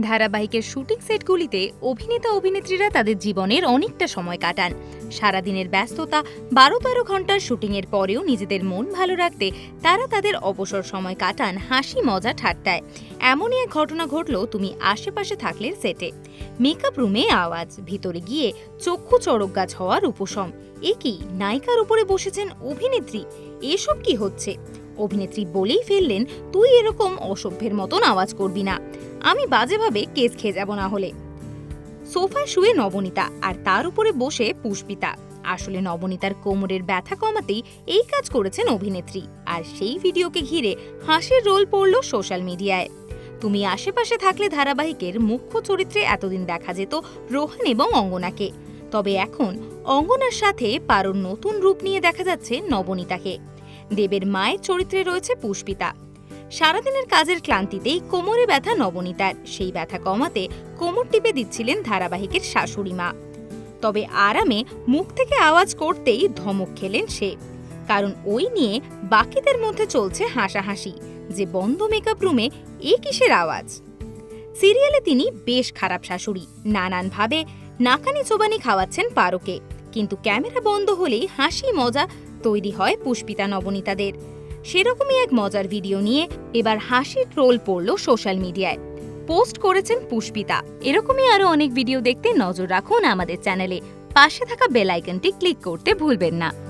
ধারাবাহিকের শুটিং সেটগুলিতে অভিনেতা অভিনেত্রীরা তাদের জীবনের অনেকটা সময় কাটান। সারাদিনের ব্যস্ততা বারো তেরো ঘণ্টার শুটিংয়ের পরেও নিজেদের মন ভালো রাখতে তারা তাদের অবসর সময় কাটান হাসি মজা ঠাট্টায়। এমনই এক ঘটনা ঘটল তুমি আশেপাশে থাকলে সেটে। মেকআপ রুমে আওয়াজ, ভিতরে গিয়ে চক্ষু চড়ক গাছ হওয়ার উপশম। এ কি নায়িকার উপরে বসেছেন অভিনেত্রী? এসব কি হচ্ছে? অভিনেত্রী বলেই ফেললেন, তুই এরকম অসভ্যের মতন আওয়াজ করবি না। আমি বাজেভাবে কেস খেয়ে যাব না হলে। সোফায় শুয়ে নবনীতা আর তার উপরে বসে পুষ্পিতা। আসলে নবনীতার কোমরের ব্যথা কমাতেই এই কাজ করেছেন অভিনেত্রী। আর সেই ভিডিওকে ঘিরে হাসির রোল পড়ল সোশ্যাল মিডিয়ায়। তুমি আশেপাশে থাকলে ধারাবাহিকের মুখ্য চরিত্রে এতদিন দেখা যেত রোহান এবং অঙ্গনাকে। তবে এখন অঙ্গনার সাথে পারোর নতুন রূপ নিয়ে দেখা যাচ্ছে নবনীতাকে। দেবের মায়ের চরিত্রে রয়েছে পুষ্পিতা। সারাদিনের কাজের ক্লান্তিতেই কোমরে ব্যথা নবনীতার। সেই ব্যথা কমাতে কোমর টিপে দিচ্ছিলেন ধারাবাহিকের শাশুড়ি মা। তবে আরামে মুখ থেকে আওয়াজ করতেই ধমক খেলেন সে। কারণ ওই নিয়ে বাকিদের মধ্যে চলছে হাসাহাসি, যে বন্ধ মেকআপ রুমে এ কিসের আওয়াজ? সিরিয়ালে তিনি বেশ খারাপ শাশুড়ি, নানানভাবে নাকানি চোবানি খাওয়াচ্ছেন পারোকে। কিন্তু ক্যামেরা বন্ধ হলেই হাসি মজা তৈরি হয় পুষ্পিতা নবনীতাদের। সেরকমই এক মজার ভিডিও নিয়ে এবার হাসি ট্রোল পড়ল সোশ্যাল মিডিয়ায় পোস্ট করেছেন পুষ্পিতা। এরকমই আরও অনেক ভিডিও দেখতে নজর রাখুন আমাদের চ্যানেলে পাশে থাকা বেল আইকনটি ক্লিক করতে ভুলবেন না।